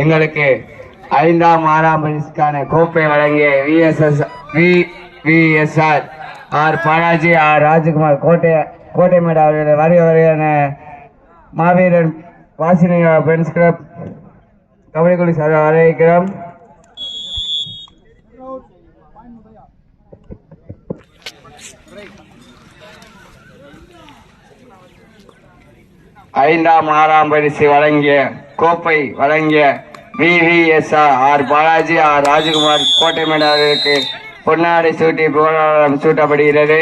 எங்களுக்கு ஐந்தாம் ஆறாம் பரிசுக்கான கோப்பை வழங்கிய VSS V VSR R Balaji R Rajakumar கோட்டை கோட்டைமேடு அவர்கள் வருக வருகையான மாவீரன் வாசினி பென்ஸ் கிளப் கபடி குழு சார் வரவேற்கிறோம். ஐந்தாம் ஆறாம் பரிசு வழங்கிய கோப்பை வழங்கிய VVSR R Balaji R Rajakumar Kottaimedu அவர்களுக்கு பொன்னாடை சூட்டி புகழாரம் சூட்டப்படுகிறது.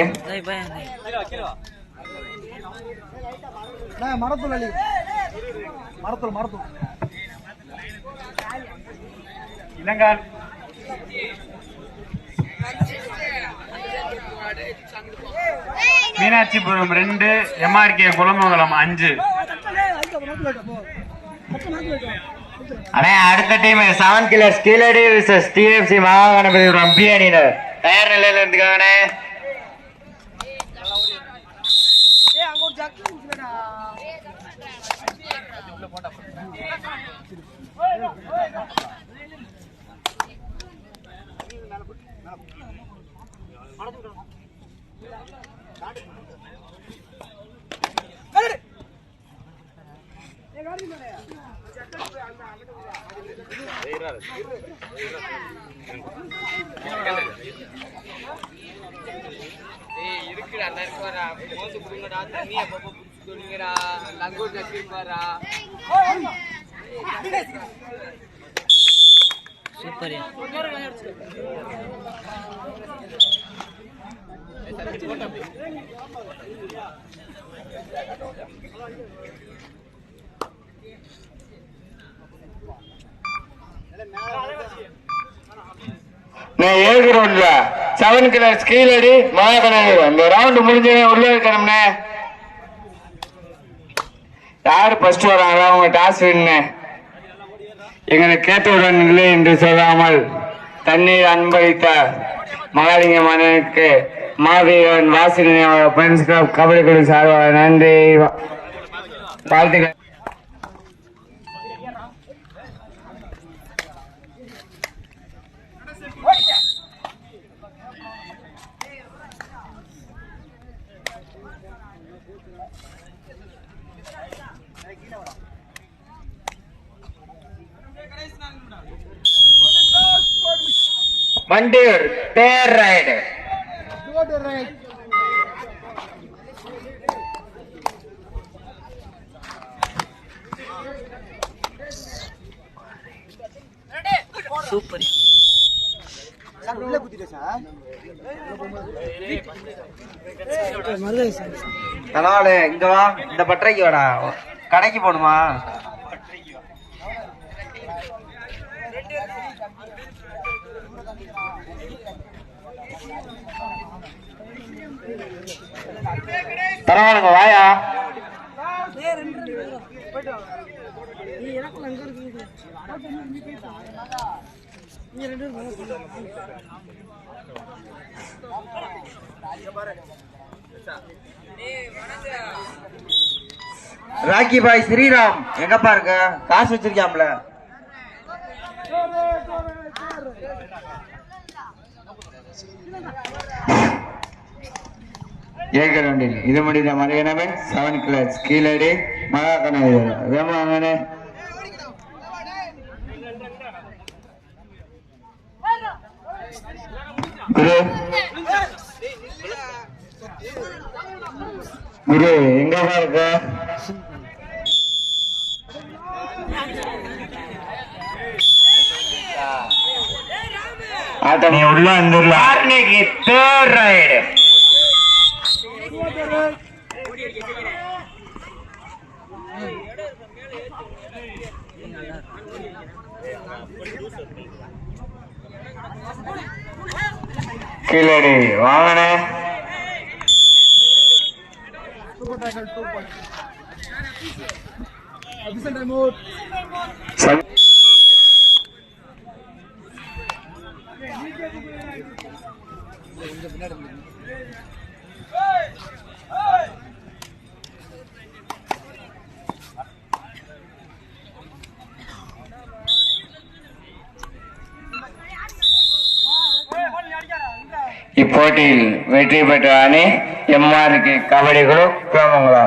மீனாட்சிபுரம் ரெண்டு எம்ஆர்கே குலமங்கலம் அஞ்சு. அண்ணே அடுத்த டீம் செவன் கிலர்ஸ் கீழடி விசஸ் டிஎஃப்சி மகாகணபதிபுரம் ரம்பி அணியினர் தயார் நிலையில இருந்துக்காங்கண்ணே. இருக்குடா நறுக்குவாரா மோந்து குடுங்கடா தண்ணி அப்பப்போ குடிச்சு கொடுங்கடா லங்கோட் நச்சுப்பாரா சூப்பர் போட்டா நான் ஏ கிரவுண்ட்ல செவன் கிலர்ஸ் கீழடி மகாகணபதிபுரம் அந்த ரவுண்ட் முடிஞ்சவே உள்ள இருக்கணும்னே. யாரு ஃபர்ஸ்ட் வராங்க? அவங்க டாஸ் வின்னு எங்களை கேட்டவுடன் இல்லை என்று சொல்லாமல் தண்ணீர் அன்பளித்த மகாலிங்க மன்னனுக்கு மாவீரன் வாசினி ஃப்ரெண்ட்ஸ் கிளப் கபடி குழு சார்பாக நன்றி. வாழ்த்துக்கள். வண்டியூர் தேர் ரைடு வா. இந்த பட்டறைக்கு வாடா. கடைக்கு போகணுமா? பரவாயில்லைங்க வாயா? ராக்கி பாய் ஸ்ரீராம் எங்கப்பா இருக்க? காசு வச்சிருக்கியாம்ல? ஏகரண்டில் இது முடிந்த மறையனவன் செவன் கிளாஸ் கீழடி மகாகண வேமாங்கனே குரு. குரு எங்கப்பா இருக்க நீ உள்ள வந்துடல இன்னைக்கு தேர்ட் ரைடு கீழடி வாங்கண்ணே சூப்பர் டேக்கல் கொஞ்சம் பின்னாடி இப்போட்டியில் வெற்றி பெற்ற அணி எம்ஆர்கே கபடி குழு கோமங்களா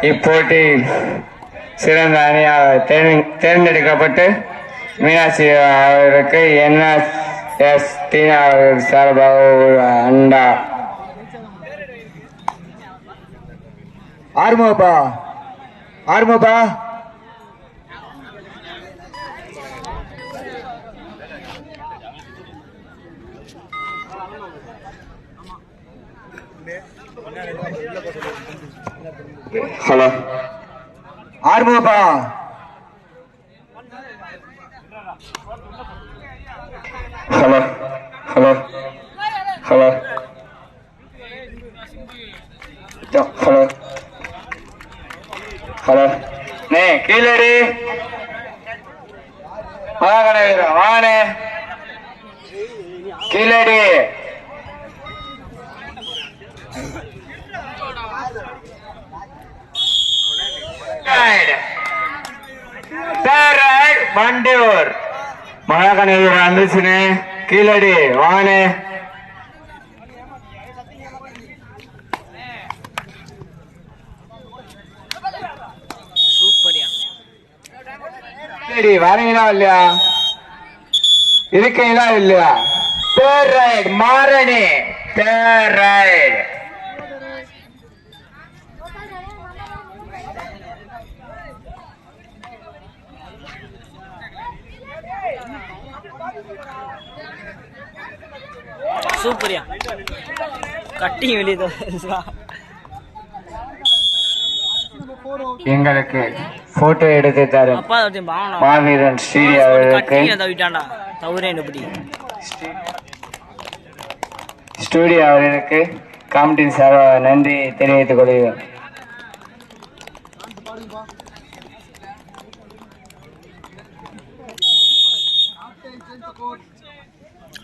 இப்போட்டியில் சிறந்த அணியாக தேர்ந்து- தேர்ந்தெடுக்கப்பட்டு மீனாட்சி அவருக்கு என்ன எஸ் தீனா அவர்கள் சார்பாக ஒரு அண்டா. ஆறுமுகப்பா ஆறுமுகப்பா. Hello. ஆறுமுகப்பா. Hello. Hello. Hello. Hello. Hello. நே கீழடி வாங்கண்ணே வீரன் வாங்கண்ணே கீழடி வண்டியூர் மகாகண வீரன் வந்துச்சுனே கீழடி சூப்பர்யா. சரி வரீங்களா இல்லையா? இருக்கீங்களா இல்லையா? தேர் ரைட் மாரணி. தேர் ரைட் சூப்பர்யா. கட்டிங் வெளியே எங்களுக்கு போட்டோ எடுத்து தரும் மாவீரன் ஸ்ரீ அவர்களுக்கு ஸ்டூடியோ அவர்களுக்கு காமெடியின் சார்பாக நன்றி தெரிவித்துக் கொள்கிறோம்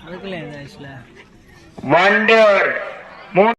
அதுக்குள்ள இந்த wonder.